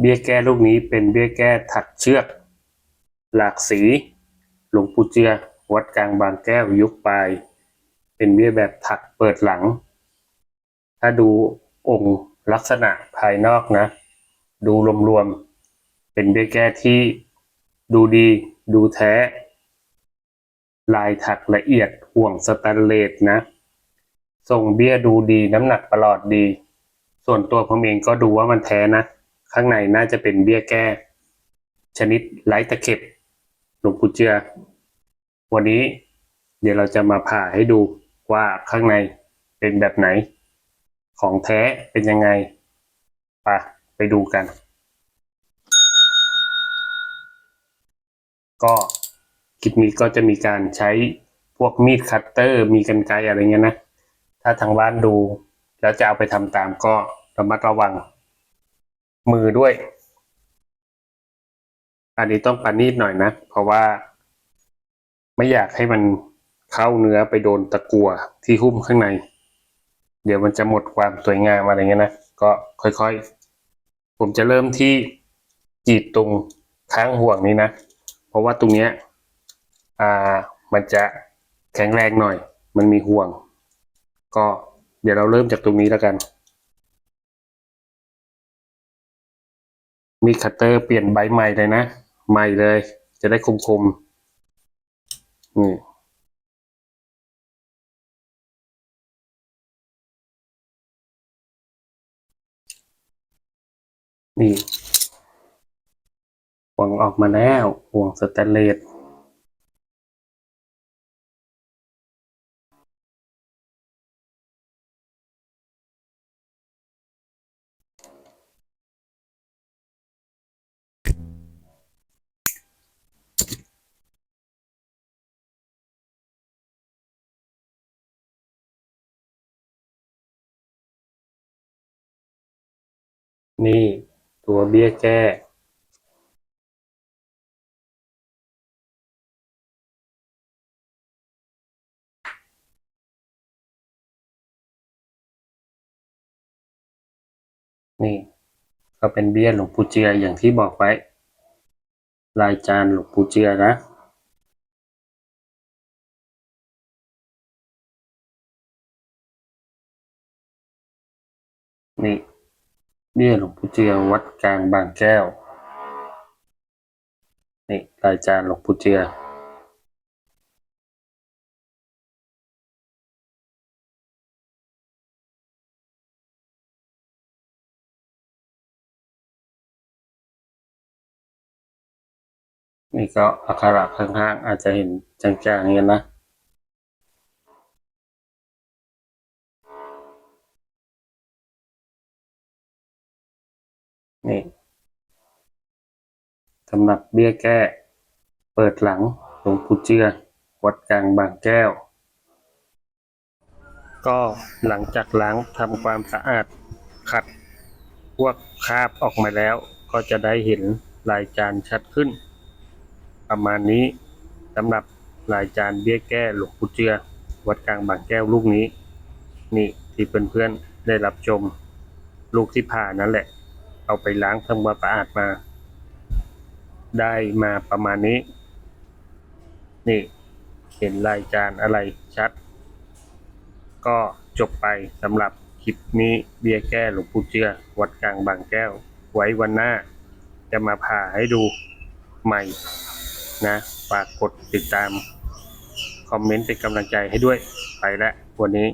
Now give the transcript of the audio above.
เบี้ยแก้ลูกนี้เป็นเบี้ยแก้ถักเชือก หลากสี หลวงปู่เจือ วัดกลางบางแก้วยุคปลาย เป็นเบี้ยแบบถักเปิดหลัง ถ้าดูองค์ลักษณะภายนอกนะ ดูรวมๆ เป็นเบี้ยแก้ที่ดูดีดูแท้ ลายถักละเอียดห่วงสแตนเลสนะทรงเบี้ยดูดีน้ำหนักประหลอดดี ส่วนตัวผมเองก็ดูว่ามันแท้นะ ข้างในน่าจะเป็นเบี้ยแก้ ชนิดไร้ตะเข็บหลวงปู่เจือ วันนี้เดี๋ยวเราจะมาผ่าให้ดูว่าข้างในเป็นแบบไหน ของแท้เป็นยังไงไปไปดูกัน ก็คลิปนี้ก็จะมีการใช้พวกมีดคัตเตอร์ มีกันไกรอะไรเงี้ยนะ ถ้าทางบ้านดู แล้วจะเอาไปทำตามก็ระมัดระวัง มือด้วย อันนี้ต้องปานีดหน่อยนะ เพราะว่า ไม่อยากให้มันเข้าเนื้อไปโดนตะกัวที่หุ้มข้างใน เดี๋ยวมันจะหมดความสวยงามอะไรเงี้ยนะ ก็ค่อยๆ ผมจะเริ่มที่จีดตรงข้างห่วงนี้นะ เพราะว่าตรงเนี้ย อ่า มันจะแข็งแรงหน่อย มันมีห่วง ก็เดี๋ยวเราเริ่มจากตรงนี้แล้วกัน มีคัตเตอร์เปลี่ยนใบใหม่เลยนะ ใหม่เลย จะได้คมๆนี่นี่ห่วงออกมาแล้วห่วงสแตนเลส นี่ตัวเบี้ยแก้นี่ก็เป็นเบี้ยหลวงปู่เจืออย่างที่บอกไว้ลายจานหลวงปู่เจือนะ เบี้ยหลวงปู่เจือวัดกลางบางแก้ว นี่ลายจานหลวงปู่เจือนี่ก็อักขระข้างๆอาจจะเห็นจางๆอย่างนี้นะำหรับเบี้ยแก้ เปิดหลังหลวงปู่เจือวัดกลางบางแก้ว ก็หลังจากล้างทำความสะอาดขัดพวกคราบออกมาแล้ว ก็จะได้เห็นลายจานชัดขึ้น ประมาณนี้สำหรับลายจานเบี้ยแก้หลวงปู่เจือวัดกลางบางแก้วลูกนี้ นี่ที่เพื่อนๆได้รับชม ลูกที่ผ่านั่นแหละ เอาไปล้างทำความสะอาดมา ได้มาประมาณนี้ นี่เห็นลายจานอะไรชัด ก็จบไปสำหรับคลิปนี้เบียแก้หลวงปู่เจือวัดกลางบางแก้ว ไว้วันหน้า จะมาผ่าให้ดูใหม่นะฝากกดติดตาม คอมเมนต์เป็นกำลังใจให้ด้วยไปแล้ววันนี้